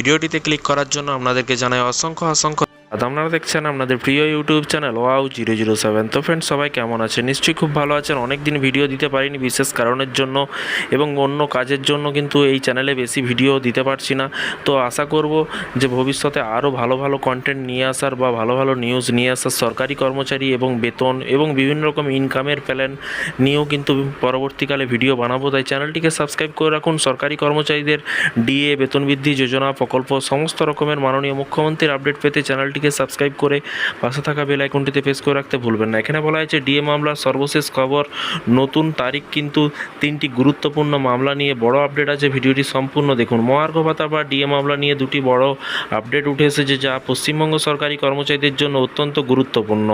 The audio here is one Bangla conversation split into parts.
ভিডিওটিতে ক্লিক করার জন্য আপনাদেরকে জানাই অসংখ্য অসংখ্য ধন্যবাদ। আপনারা দেখছেন আপনাদের প্রিয় YouTube channel wow zero zero seven. তো ফ্রেন্ড সবাই কেমন আছেন? নিশ্চয়ই খুব ভালো আছেন। অনেক দিন ভিডিও দিতে পারিনি, বিশেষ কারণের জন্য এবং অন্য কাজের জন্য কিন্তু এই চ্যানেলে বেশি ভিডিও দিতে পারছি না। তো আশা করব যে ভবিষ্যতে আরও ভালো ভালো কন্টেন্ট নিয়ে আসার বা ভালো ভালো নিউজ নিয়ে আসার সরকারি কর্মচারী এবং বেতন এবং বিভিন্ন রকম ইনকামের প্ল্যান নিয়েও কিন্তু পরবর্তীকালে ভিডিও বানাবো। তাই চ্যানেলটিকে সাবস্ক্রাইব করে রাখুন। সরকারি কর্মচারীদের ডিএ বেতন বৃদ্ধি যোজনা প্রকল্প সমস্ত রকমের মাননীয় মুখ্যমন্ত্রীর আপডেট পেতে চ্যানেলটিকে সাবস্ক্রাইব করে পাশে থাকা বেল আইকনটিতে প্রেস করে রাখতে ভুলবেন না। এখানে বলা হয়েছে, ডিএ মামলার সর্বশেষ খবর, নতুন তারিখ কিন্তু তিনটি গুরুত্বপূর্ণ মামলা নিয়ে বড় আপডেট আছে। ভিডিওটি সম্পূর্ণ দেখুন। মহার্ঘ ভাতা বা ডিএ মামলা নিয়ে দুটি বড় আপডেট উঠে এসেছে, যা পশ্চিমবঙ্গ সরকারি কর্মচারীদের জন্য অত্যন্ত গুরুত্বপূর্ণ।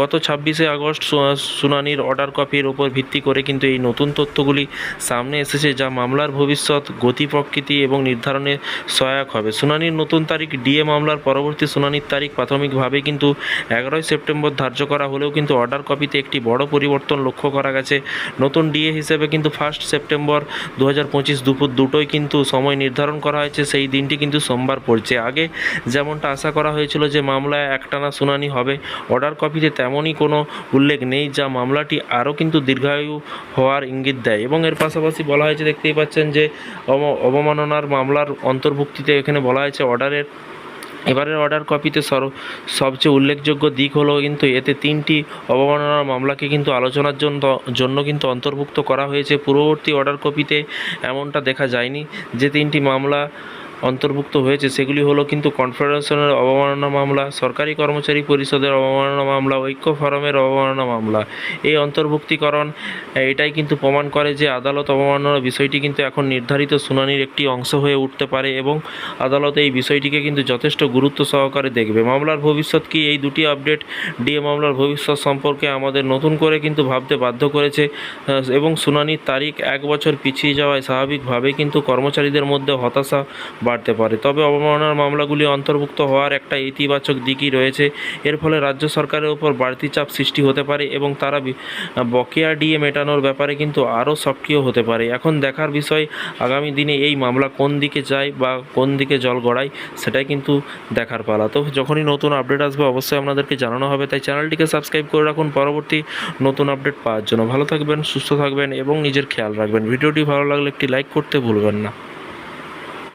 গত ছাব্বিশে আগস্ট শুনানির অর্ডার কপির ওপর ভিত্তি করে কিন্তু এই নতুন তথ্যগুলি সামনে এসেছে, যা মামলার ভবিষ্যৎ, গতি, প্রকৃতি এবং নির্ধারণে সহায়ক হবে। শুনানির নতুন তারিখ ডিএ মামলার পরবর্তী শুনানির তারিখ প্রাথমিকভাবে কিন্তু এগারোই সেপ্টেম্বর ধার্য করা হলেও কিন্তু অর্ডার কপিতে একটি বড় পরিবর্তন লক্ষ্য করা গেছে। নতুন ডিএ হিসেবে কিন্তু ফার্স্ট সেপ্টেম্বর দু হাজার পঁচিশ দুপুর দুটোই কিন্তু সময় নির্ধারণ করা হয়েছে, সেই দিনটি কিন্তু সোমবার পড়ছে। আগে যেমনটা আশা করা হয়েছিল যে মামলায় একটানা শুনানি হবে অর্ডার কপিতে তেমনই কোনো উল্লেখ নেই, যা মামলাটি আরও কিন্তু দীর্ঘায়ু হওয়ার ইঙ্গিত দেয়। এবং এর পাশাপাশি বলা হয়েছে, দেখতেই পাচ্ছেন যে অব- অবমাননার মামলার অন্তর্ভুক্তিতে এখানে বলা হয়েছে অর্ডারের এবারের অর্ডার কপিতে সর, সবচেয়ে উল্লেখযোগ্য দিক হলো কিন্তু এতে তিনটি অবমাননার মামলাকে কিন্তু আলোচনার জন্য জন্য কিন্তু অন্তর্ভুক্ত করা হয়েছে। পূর্ববর্তী অর্ডার কপিতে এমনটা দেখা যায়নি যে তিনটি মামলা অন্তর্ভুক্ত হয়েছে, সেগুলি হলো কিন্তু কনফেডারেশনের অবমাননা মামলা, সরকারি কর্মচারী পরিষদের অবমাননা মামলা, ঐক্য ফোরামের অবমাননা মামলা। এই অন্তর্ভুক্তিকরণ এটাই কিন্তু প্রমাণ করে যে আদালত অবমাননার বিষয়টি কিন্তু এখন নির্ধারিত শুনানির একটি অংশ হয়ে উঠতে পারে এবং আদালত এই বিষয়টিকে কিন্তু যথেষ্ট গুরুত্ব সহকারে দেখবে। মামলার ভবিষ্যৎ কি? এই দুটি আপডেট ডিএ মামলার ভবিষ্যৎ সম্পর্কে আমাদের নতুন করে কিন্তু ভাবতে বাধ্য করেছে এবং শুনানির তারিখ এক বছর পিছিয়ে যাওয়ায় স্বাভাবিকভাবেই কিন্তু কর্মচারীদের মধ্যে হতাশা বাড়তে পারে। তবে অবমাননার মামলাগুলি অন্তর্ভুক্ত হওয়ার একটা ইতিবাচক দিকই রয়েছে। এর ফলে রাজ্য সরকারের উপর বাড়তি চাপ সৃষ্টি হতে পারে এবং তারা বকেয়া ডিএ মেটানোর ব্যাপারে কিন্তু আরও সক্রিয় হতে পারে। এখন দেখার বিষয়, আগামী দিনে এই মামলা কোন দিকে যায় বা কোন দিকে জল গড়ায়, সেটাই কিন্তু দেখার পালা। তো যখনই নতুন আপডেট আসবে, অবশ্যই আপনাদেরকে জানানো হবে। তাই চ্যানেলটিকে সাবস্ক্রাইব করে রাখুন। পরবর্তী নতুন আপডেট পাওয়ার জন্য। ভালো থাকবেন, সুস্থ থাকবেন এবং নিজের খেয়াল রাখবেন। ভিডিওটি ভালো লাগলে একটি লাইক করতে ভুলবেন না।